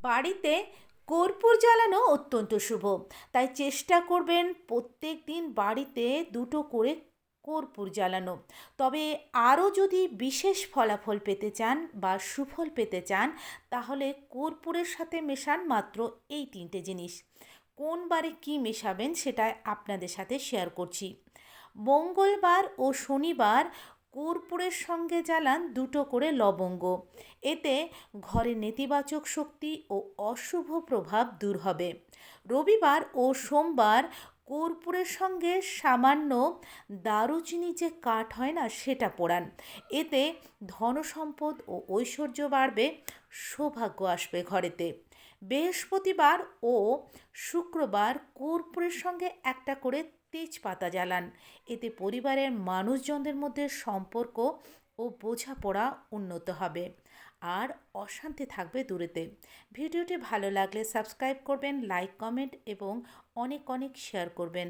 বাড়িতে কর্পূর জ্বালানো অত্যন্ত শুভ। তাই চেষ্টা করবেন প্রত্যেক দিন বাড়িতে দুটো করে কর্পূর জ্বালানো। তবে আরও যদি বিশেষ ফলাফল পেতে চান বা সুফল পেতে চান, তাহলে কর্পূরের সাথে মেশান মাত্র এই তিনটে জিনিস। কোন বারে কী মেশাবেন সেটা আপনাদের সাথে শেয়ার করছি। মঙ্গলবার ও শনিবার কর্পূরের সঙ্গে জ্বালান দুটো করে লবঙ্গ। এতে ঘরে নেতিবাচক শক্তি ও অশুভ প্রভাব দূর হবে। রবিবার ও সোমবার কর্পূরের সঙ্গে সামান্য দারুচিনি যে কাঠ হয় না, সেটা পোড়ান। এতে ধনসম্পদ ও ঐশ্বর্য বাড়বে, সৌভাগ্য আসবে ঘরেতে। বৃহস্পতিবার ও শুক্রবার কর্পূরের সঙ্গে একটা করে তেজপাতা জ্বালান। এতে পরিবারের মানুষজনদের মধ্যে সম্পর্ক ও বোঝাপড়া উন্নত হবে। আর অশান্তি থাকবে দূরেতে। ভিডিওটি ভালো লাগলে সাবস্ক্রাইব করবেন, লাইক, কমেন্ট এবং অনেক অনেক শেয়ার করবেন।